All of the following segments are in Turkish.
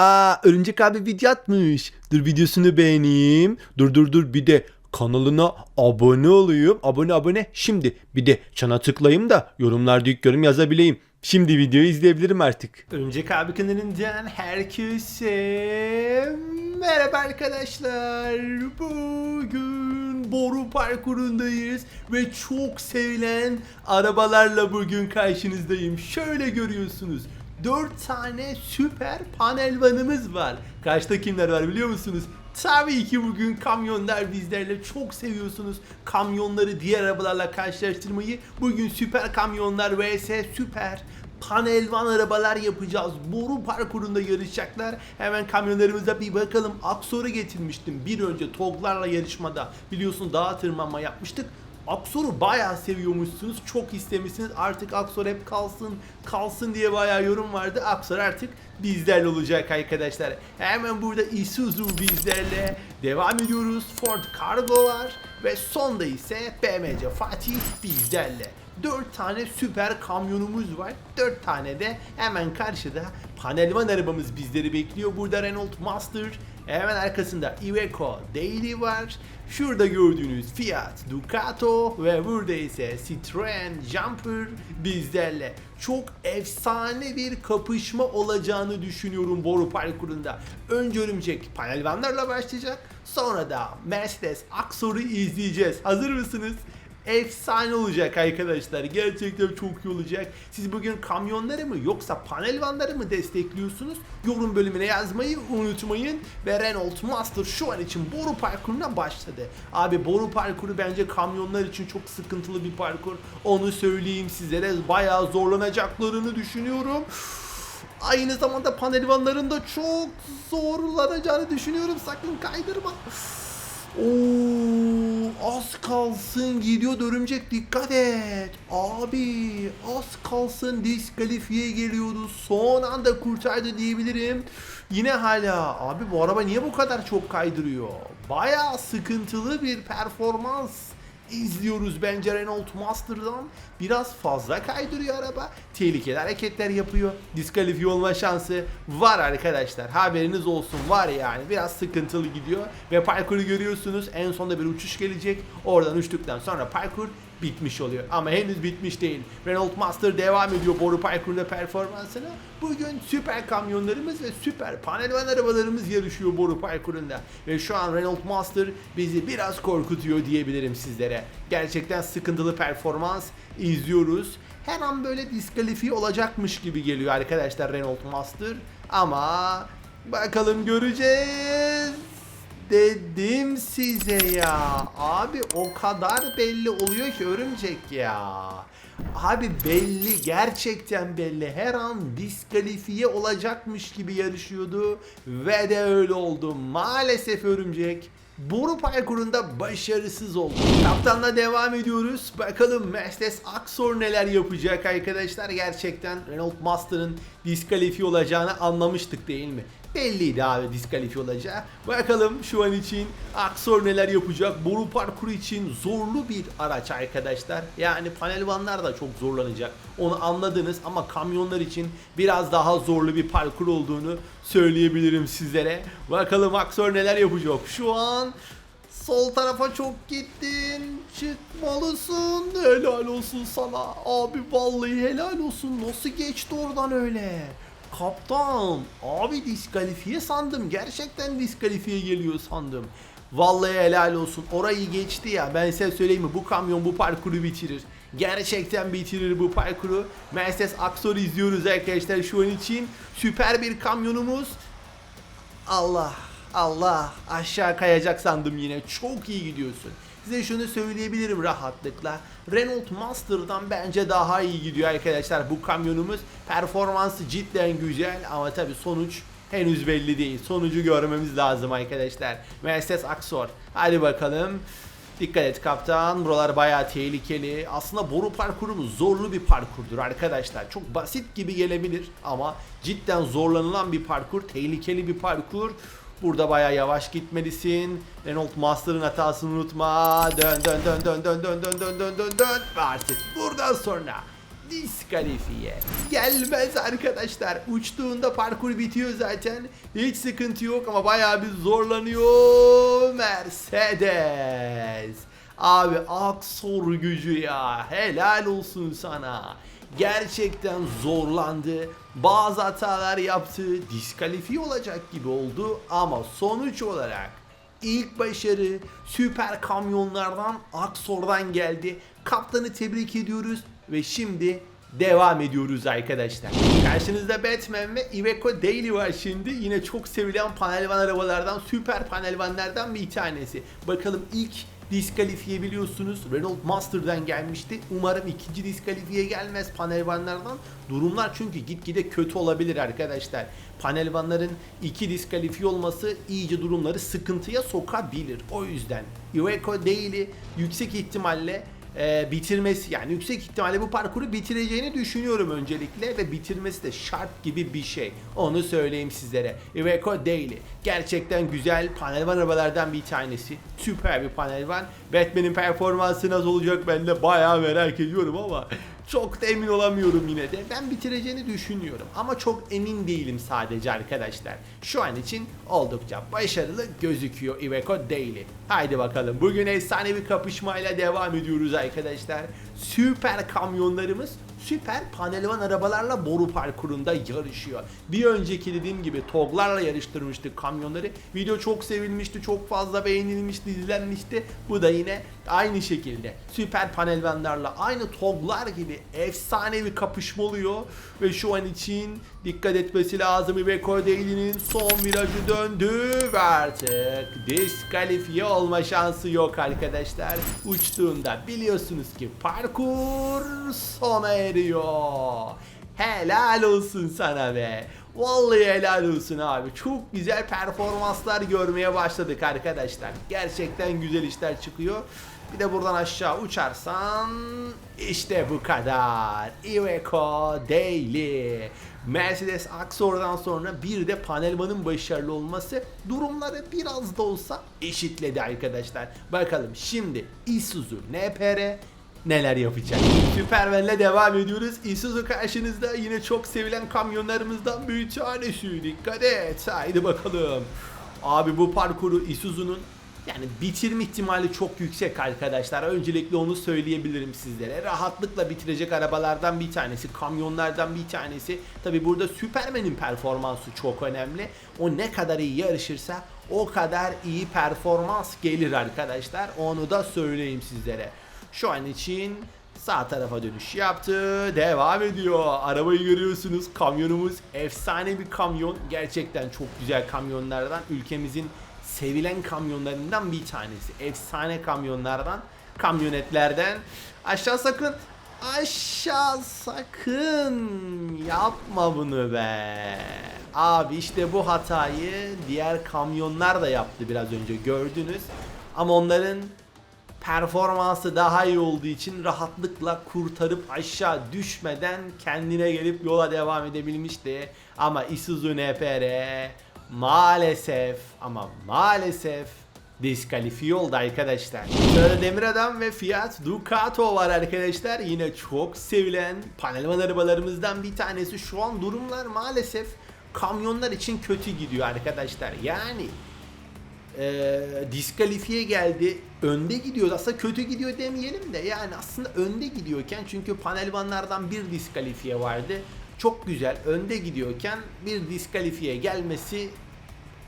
Aa Örümcek abi video atmış. Dur videosunu beğeneyim. Dur dur dur bir de kanalına abone olayım. Abone abone. Şimdi bir de çana tıklayayım da yorumlarda ilk yorum yazabileyim. Şimdi videoyu izleyebilirim artık. Örümcek abi kanalından herkese merhaba arkadaşlar. Bugün boru parkurundayız ve çok sevilen arabalarla bugün karşınızdayım. Şöyle görüyorsunuz. 4 tane süper panel vanımız var. Karşıda kimler var biliyor musunuz? Tabii ki bugün kamyonlar bizlerle çok seviyorsunuz. Kamyonları diğer arabalarla karşılaştırmayı. Bugün süper kamyonlar vs süper panel van arabalar yapacağız. Boru parkurunda yarışacaklar. Hemen kamyonlarımıza bir bakalım. Aksor'u getirmiştim bir önce TOG'larla yarışmada. Biliyorsun dağa tırmanma yapmıştık. Aksor'u bayağı seviyormuşsunuz. Çok istemişsiniz. Artık Aksor hep kalsın, kalsın diye bayağı yorum vardı. Aksor artık bizlerle olacak arkadaşlar. Hemen burada Isuzu bizlerle devam ediyoruz. Ford Cargo var ve sonda ise BMC Fatih bizlerle. 4 tane süper kamyonumuz var. 4 tane de hemen karşıda panelvan arabamız bizleri bekliyor. Burada Renault Master, hemen arkasında Iveco Daily var. Şurada gördüğünüz Fiat Ducato ve burada ise Citroen Jumper bizlerle. Çok efsane bir kapışma olacağını düşünüyorum boru parkurunda. Önce örümcek panelvanlarla başlayacak. Sonra da Mercedes Aksor'u izleyeceğiz. Hazır mısınız? Efsane olacak arkadaşlar. Gerçekten çok iyi olacak. Siz bugün kamyonları mı yoksa panel vanları mı destekliyorsunuz? Yorum bölümüne yazmayı unutmayın. Ve Renault Master şu an için boru parkuruna başladı. Abi boru parkuru bence kamyonlar için çok sıkıntılı bir parkur. Onu söyleyeyim sizlere. Bayağı zorlanacaklarını düşünüyorum. Aynı zamanda panel vanların da çok zorlanacağını düşünüyorum. Sakın kaydırma. Oo, az kalsın gidiyor örümcek dikkat et. Abi az kalsın diskalifiye geliyordu. Son anda kurtardı diyebilirim. Yine hala abi bu araba niye bu kadar çok kaydırıyor? Baya sıkıntılı bir performans izliyoruz bence Renault Master'dan. Biraz fazla kaydırıyor araba. Tehlikeli hareketler yapıyor. Diskalifiye olma şansı var arkadaşlar. Haberiniz olsun var yani. Biraz sıkıntılı gidiyor. Ve parkuru görüyorsunuz. En sonunda bir uçuş gelecek. Oradan uçtuktan sonra parkur bitmiş oluyor. Ama henüz bitmiş değil. Renault Master devam ediyor boru parkurunda performansına. Bugün süper kamyonlarımız ve süper panel van arabalarımız yarışıyor boru parkurunda. Ve şu an Renault Master bizi biraz korkutuyor diyebilirim sizlere. Gerçekten sıkıntılı performans izliyoruz. Her an böyle diskalifiye olacakmış gibi geliyor arkadaşlar Renault Master. Ama bakalım göreceğiz. Dedim size ya. Abi o kadar belli oluyor ki örümcek ya. Abi belli gerçekten belli. Her an diskalifiye olacakmış gibi yarışıyordu. Ve de öyle oldu. Maalesef örümcek. Boru parkurunda başarısız oldu. Kaptanla devam ediyoruz. Bakalım Mercedes Aksor neler yapacak arkadaşlar. Gerçekten Renault Master'ın diskalifiye olacağını anlamıştık değil mi? Belliydi abi diskalifiye olacağı. Bakalım şu an için Aksor neler yapacak. Boru parkuru için zorlu bir araç arkadaşlar. Yani panel vanlar da çok zorlanacak. Onu anladınız ama kamyonlar için biraz daha zorlu bir parkur olduğunu söyleyebilirim sizlere. Bakalım Aksor neler yapacak. Şu an Sol tarafa çok gittin. Çıkmalısın. Helal olsun sana. Abi vallahi helal olsun. Nasıl geçti oradan öyle? Kaptan. Abi diskalifiye sandım. Gerçekten diskalifiye geliyor sandım. Vallahi helal olsun. Orayı geçti ya. Ben size söyleyeyim mi? Bu kamyon bu parkuru bitirir. Gerçekten bitirir bu parkuru. Mercedes Aksor izliyoruz arkadaşlar şu an için. Süper bir kamyonumuz. Allah Allah aşağı kayacak sandım yine. Çok iyi gidiyorsun. Size şunu söyleyebilirim rahatlıkla. Renault Master'dan bence daha iyi gidiyor arkadaşlar bu kamyonumuz. Performansı cidden güzel ama tabi sonuç henüz belli değil. Sonucu görmemiz lazım arkadaşlar. Mercedes Aksor. Hadi bakalım. Dikkat et kaptan. Buralar bayağı tehlikeli. Aslında boru parkurumuz zorlu bir parkurdur arkadaşlar. Çok basit gibi gelebilir ama cidden zorlanılan bir parkur. Tehlikeli bir parkur. Burada bayağı yavaş gitmelisin. Renault Master'ın hatasını unutma. Dön dön dön dön dön dön dön dön dön dön dön. Ve artık buradan sonra diskalifiye. Gelmez arkadaşlar. Uçtuğunda parkur bitiyor zaten. Hiç sıkıntı yok ama bayağı bir zorlanıyor Mercedes. Abi Aksor gücü ya. Helal olsun sana. Gerçekten zorlandı. Bazı hatalar yaptı. Diskalifiye olacak gibi oldu ama sonuç olarak İlk başarı süper kamyonlardan Aksor'dan geldi. Kaptanı tebrik ediyoruz ve şimdi devam ediyoruz arkadaşlar. Karşınızda Batman ve Iveco Daily var şimdi. Yine çok sevilen panelvan arabalardan, süper panelvanlardan bir tanesi. Bakalım ilk diskalifiye biliyorsunuz Renault Master'dan gelmişti. Umarım ikinci diskalifiye gelmez panelvanlardan. Durumlar çünkü gitgide kötü olabilir arkadaşlar. Panelvanların iki diskalifiye olması iyice durumları sıkıntıya sokabilir. O yüzden Iveco Daily yüksek ihtimalle e, bitirmesi yani yüksek ihtimalle bu parkuru bitireceğini düşünüyorum öncelikle ve bitirmesi de şart gibi bir şey. Onu söyleyeyim sizlere. Iveco Daily gerçekten güzel panelvan arabalardan bir tanesi. Süper bir panelvan. Batman'in performansı nasıl olacak ben de bayağı merak ediyorum ama çok da emin olamıyorum yine de. Ben bitireceğini düşünüyorum ama çok emin değilim sadece arkadaşlar. Şu an için oldukça başarılı gözüküyor Iveco Daily. Haydi bakalım bugün efsane bir kapışmayla devam ediyoruz arkadaşlar. Süper kamyonlarımız süper panelvan arabalarla boru parkurunda yarışıyor. Bir önceki dediğim gibi TOG'larla yarıştırmıştık kamyonları. Video çok sevilmişti, çok fazla beğenilmişti, izlenmişti. Bu da yine aynı şekilde süper panelvanlarla aynı TOG'lar gibi efsane bir kapışma oluyor. Ve şu an için dikkat etmesi lazım Iveco Daily'nin son virajı döndü ve artık diskalifiye olma şansı yok arkadaşlar. Uçtuğunda biliyorsunuz ki parkur sona eriyor. Helal olsun sana be. Vallahi helal olsun abi. Çok güzel performanslar görmeye başladık arkadaşlar. Gerçekten güzel işler çıkıyor. Bir de buradan aşağı uçarsan işte bu kadar. Iveco Daily. Mercedes Axor'dan sonra bir de Panelman'ın başarılı olması durumları biraz da olsa eşitledi arkadaşlar. Bakalım şimdi Isuzu NPR neler yapacak. Süpermen'le devam ediyoruz. Isuzu karşınızda yine çok sevilen kamyonlarımızdan bir tanesi. Dikkat et. Haydi bakalım. Abi bu parkuru Isuzu'nun yani bitirme ihtimali çok yüksek arkadaşlar. Öncelikle onu söyleyebilirim sizlere. Rahatlıkla bitirecek arabalardan bir tanesi, kamyonlardan bir tanesi. Tabi burada Superman'in performansı çok önemli. O ne kadar iyi yarışırsa o kadar iyi performans gelir arkadaşlar. Onu da söyleyeyim sizlere. Şu an için sağ tarafa dönüş yaptı. Devam ediyor. Arabayı görüyorsunuz. Kamyonumuz efsane bir kamyon. Gerçekten çok güzel kamyonlardan. Ülkemizin sevilen kamyonlarından bir tanesi. Efsane kamyonlardan, kamyonetlerden. Aşağı sakın, aşağı sakın yapma bunu be. Abi işte bu hatayı diğer kamyonlar da yaptı biraz önce gördünüz. Ama onların performansı daha iyi olduğu için rahatlıkla kurtarıp aşağı düşmeden kendine gelip yola devam edebilmişti. Ama Isuzu NPR maalesef ama maalesef diskalifiye oldu arkadaşlar. Sırada Demir Adam ve Fiat Ducato var arkadaşlar. Yine çok sevilen panelvan arabalarımızdan bir tanesi. Şu an durumlar maalesef kamyonlar için kötü gidiyor arkadaşlar. Yani e, diskalifiye geldi. Önde gidiyor. Aslında kötü gidiyor demeyelim de yani aslında önde gidiyorken çünkü panelvanlardan bir diskalifiye vardı. Çok güzel önde gidiyorken bir diskalifiye gelmesi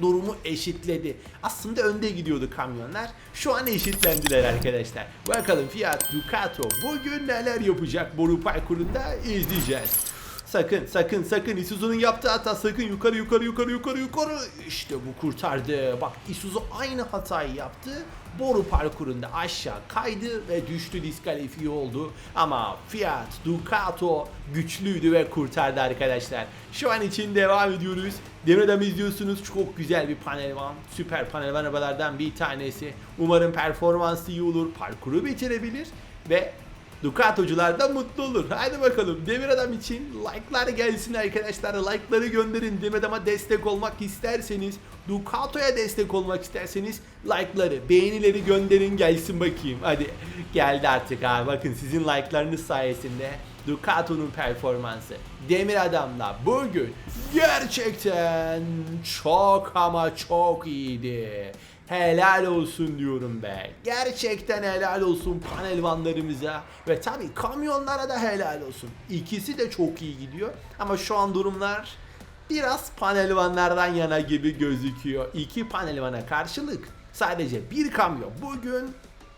durumu eşitledi. Aslında önde gidiyordu kamyonlar. Şu an eşitlendiler arkadaşlar. Bakalım Fiat Ducato bugün neler yapacak boru parkurunda izleyeceğiz. Sakın sakın sakın Isuzu'nun yaptığı hata sakın yukarı yukarı yukarı yukarı yukarı işte bu kurtardı. Bak Isuzu aynı hatayı yaptı. Boru parkurunda aşağı kaydı ve düştü diskalifiye oldu. Ama Fiat Ducato güçlüydü ve kurtardı arkadaşlar. Şu an için devam ediyoruz. Demir izliyorsunuz. Çok güzel bir panelvan. Süper panelvan arabalardan bir tanesi. Umarım performansı iyi olur. Parkuru bitirebilir ve Ducato'cular da mutlu olur. Hadi bakalım Demir Adam için like'lar gelsin arkadaşlar. Like'ları gönderin. Demir Adam'a destek olmak isterseniz, Ducato'ya destek olmak isterseniz like'ları, beğenileri gönderin gelsin bakayım. Hadi geldi artık abi. Bakın sizin like'larınız sayesinde Ducato'nun performansı. Demir Adam'la bugün gerçekten çok ama çok iyiydi. Helal olsun diyorum be. Gerçekten helal olsun panelvanlarımıza ve tabii kamyonlara da helal olsun. İkisi de çok iyi gidiyor ama şu an durumlar biraz panelvanlardan yana gibi gözüküyor. İki panelvana karşılık sadece bir kamyon bugün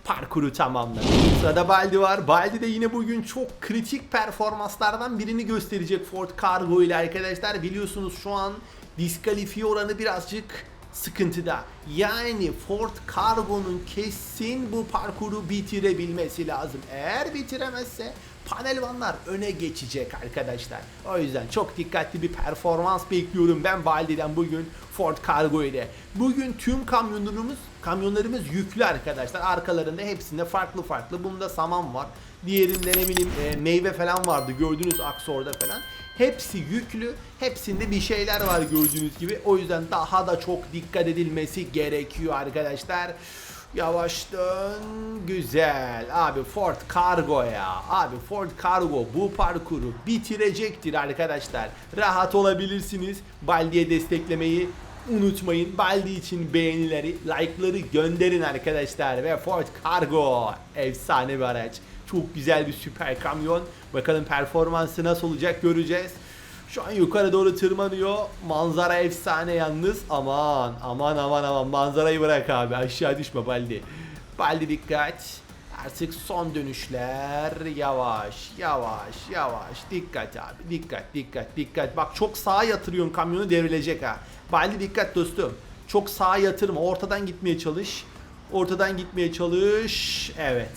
parkuru tamamladı. Sırada Baldi var. Baldi de yine bugün çok kritik performanslardan birini gösterecek Ford Cargo ile arkadaşlar. Biliyorsunuz şu an diskalifiye oranı birazcık sıkıntıda. Yani Ford Cargo'nun kesin bu parkuru bitirebilmesi lazım. Eğer bitiremezse panelvanlar öne geçecek arkadaşlar. O yüzden çok dikkatli bir performans bekliyorum ben Baldi'den bugün Ford Cargo ile. Bugün tüm kamyonlarımız kamyonlarımız yüklü arkadaşlar. Arkalarında hepsinde farklı farklı. Bunda saman var. Diğerinde ne bileyim e, meyve falan vardı. Gördüğünüz aksorda falan. Hepsi yüklü. Hepsinde bir şeyler var gördüğünüz gibi. O yüzden daha da çok dikkat edilmesi gerekiyor arkadaşlar. Yavaş dön. Güzel. Abi Ford Cargo ya. Abi Ford Cargo bu parkuru bitirecektir arkadaşlar. Rahat olabilirsiniz. Baldi'ye desteklemeyi unutmayın. Baldi için beğenileri, like'ları gönderin arkadaşlar. Ve Ford Cargo efsane bir araç. Çok güzel bir süper kamyon. Bakalım performansı nasıl olacak göreceğiz. Şu an yukarı doğru tırmanıyor. Manzara efsane yalnız. Aman aman aman aman manzarayı bırak abi. Aşağı düşme Baldi. Baldi dikkat. Artık son dönüşler. Yavaş yavaş yavaş. Dikkat abi. Dikkat dikkat dikkat. Bak çok sağa yatırıyorsun kamyonu devrilecek ha. Baldi dikkat dostum. Çok sağa yatırma. Ortadan gitmeye çalış. Ortadan gitmeye çalış. Evet.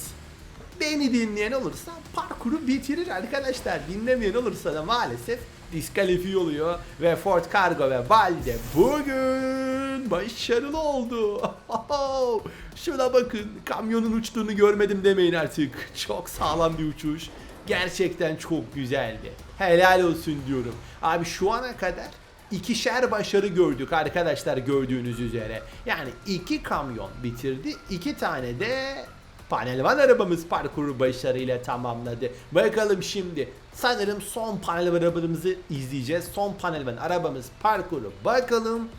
Beni dinleyen olursa parkuru bitirir arkadaşlar. Dinlemeyen olursa da maalesef diskalifiye oluyor. Ve Ford Cargo ve Balde bugün başarılı oldu. Şuna bakın kamyonun uçtuğunu görmedim demeyin artık. Çok sağlam bir uçuş. Gerçekten çok güzeldi. Helal olsun diyorum. Abi şu ana kadar ikişer başarı gördük arkadaşlar gördüğünüz üzere. Yani iki kamyon bitirdi. iki tane de Panelvan arabamız parkuru başarıyla tamamladı. Bakalım şimdi sanırım son panelvan arabamızı izleyeceğiz. Son panelvan arabamız parkuru bakalım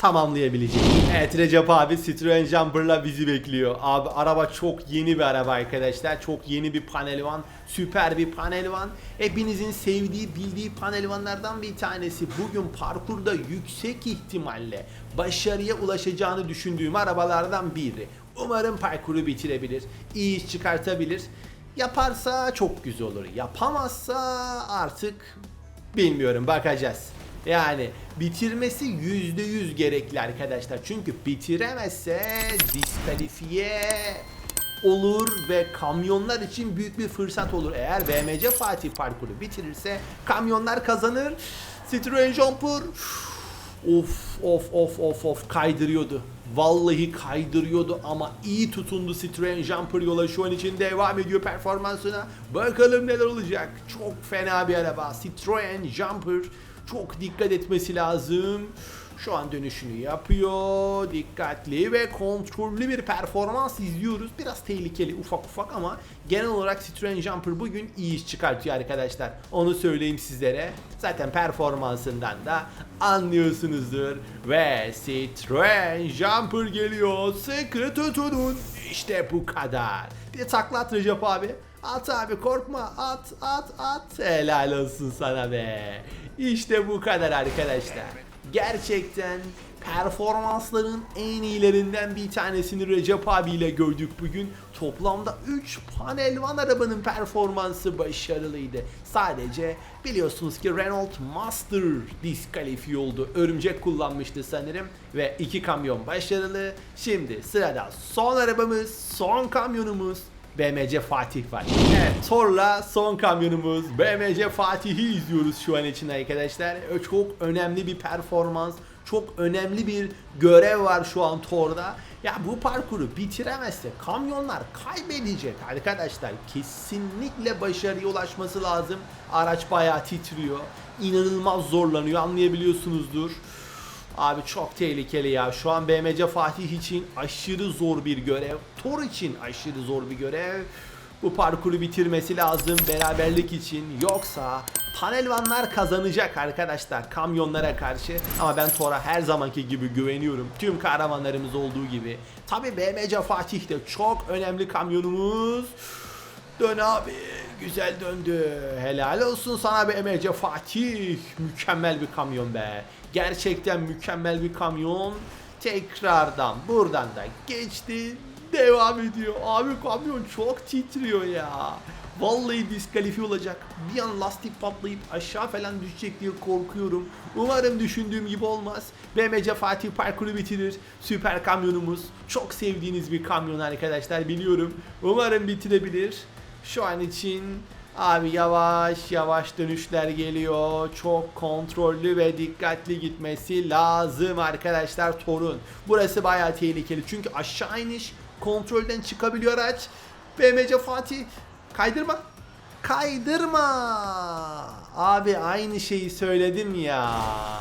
tamamlayabilecek. Evet Recep abi Citroen Jumper'la bizi bekliyor. Abi araba çok yeni bir araba arkadaşlar. Çok yeni bir panelvan. Süper bir panelvan. Hepinizin sevdiği, bildiği panelvanlardan bir tanesi. Bugün parkurda yüksek ihtimalle başarıya ulaşacağını düşündüğüm arabalardan biri. Umarım parkuru bitirebilir. iyi iş çıkartabilir. Yaparsa çok güzel olur. Yapamazsa artık bilmiyorum bakacağız. Yani bitirmesi %100 gerekli arkadaşlar. Çünkü bitiremezse diskalifiye olur ve kamyonlar için büyük bir fırsat olur. Eğer BMC Fatih parkuru bitirirse kamyonlar kazanır. Citroen Jumper of of of of of kaydırıyordu. Vallahi kaydırıyordu ama iyi tutundu Citroen Jumper yola şu an için devam ediyor performansına. Bakalım neler olacak. Çok fena bir araba. Citroen Jumper çok dikkat etmesi lazım. Şu an dönüşünü yapıyor. Dikkatli ve kontrollü bir performans izliyoruz. Biraz tehlikeli ufak ufak ama genel olarak Citroen Jumper bugün iyi iş çıkartıyor arkadaşlar. Onu söyleyeyim sizlere. Zaten performansından da anlıyorsunuzdur. Ve Citroen Jumper geliyor. Sıkı tutunun. İşte bu kadar. Bir de takla at Recep abi. At abi korkma at at at. Helal olsun sana be. İşte bu kadar arkadaşlar. Gerçekten performansların en iyilerinden bir tanesini Recep abiyle gördük bugün. Toplamda 3 panelvan arabanın performansı başarılıydı. Sadece biliyorsunuz ki Renault Master diskalifiye oldu. Örümcek kullanmıştı sanırım ve iki kamyon başarılı. Şimdi sırada son arabamız, son kamyonumuz BMC Fatih var. Evet Thor'la son kamyonumuz BMC Fatih'i izliyoruz şu an için arkadaşlar. Çok önemli bir performans, çok önemli bir görev var şu an Thor'da. Ya bu parkuru bitiremezse kamyonlar kaybedecek arkadaşlar. Kesinlikle başarıya ulaşması lazım. Araç bayağı titriyor. İnanılmaz zorlanıyor anlayabiliyorsunuzdur. Abi çok tehlikeli ya. Şu an BMC Fatih için aşırı zor bir görev. Tor için aşırı zor bir görev. bu parkuru bitirmesi lazım beraberlik için. Yoksa panelvanlar kazanacak arkadaşlar kamyonlara karşı. Ama ben Thor'a her zamanki gibi güveniyorum. Tüm kahramanlarımız olduğu gibi. Tabi BMC Fatih de çok önemli kamyonumuz. Dön abi. Güzel döndü. Helal olsun sana be Emece Fatih. Mükemmel bir kamyon be. Gerçekten mükemmel bir kamyon. Tekrardan buradan da geçti. Devam ediyor. Abi kamyon çok titriyor ya. Vallahi diskalifiye olacak. Bir an lastik patlayıp aşağı falan düşecek diye korkuyorum. Umarım düşündüğüm gibi olmaz. BMC Fatih parkuru bitirir. Süper kamyonumuz. Çok sevdiğiniz bir kamyon arkadaşlar biliyorum. Umarım bitirebilir. Şu an için abi yavaş yavaş dönüşler geliyor. Çok kontrollü ve dikkatli gitmesi lazım arkadaşlar Torun. Burası bayağı tehlikeli çünkü aşağı iniş kontrolden çıkabiliyor araç. BMC Fatih kaydırma. Kaydırma. Abi aynı şeyi söyledim ya.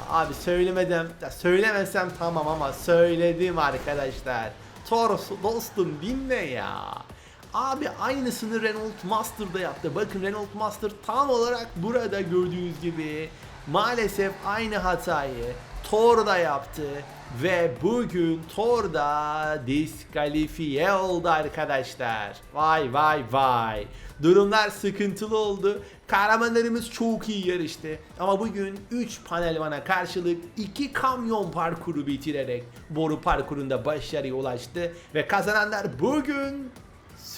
Abi söylemeden söylemesem tamam ama söyledim arkadaşlar. Toros dostum dinle ya. Abi aynısını Renault Master'da yaptı. Bakın Renault Master tam olarak burada gördüğünüz gibi maalesef aynı hatayı Thor'da yaptı ve bugün Thor'da diskalifiye oldu arkadaşlar. Vay vay vay. Durumlar sıkıntılı oldu. Kahramanlarımız çok iyi yarıştı. Ama bugün 3 panelvana karşılık 2 kamyon parkuru bitirerek boru parkurunda başarıya ulaştı. Ve kazananlar bugün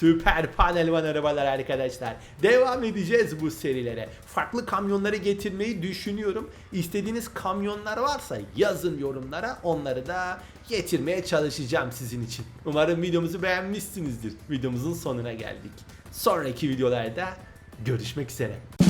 Süper panelvan arabalar arkadaşlar. Devam edeceğiz bu serilere. Farklı kamyonları getirmeyi düşünüyorum. İstediğiniz kamyonlar varsa yazın yorumlara. Onları da getirmeye çalışacağım sizin için. Umarım videomuzu beğenmişsinizdir. Videomuzun sonuna geldik. Sonraki videolarda görüşmek üzere.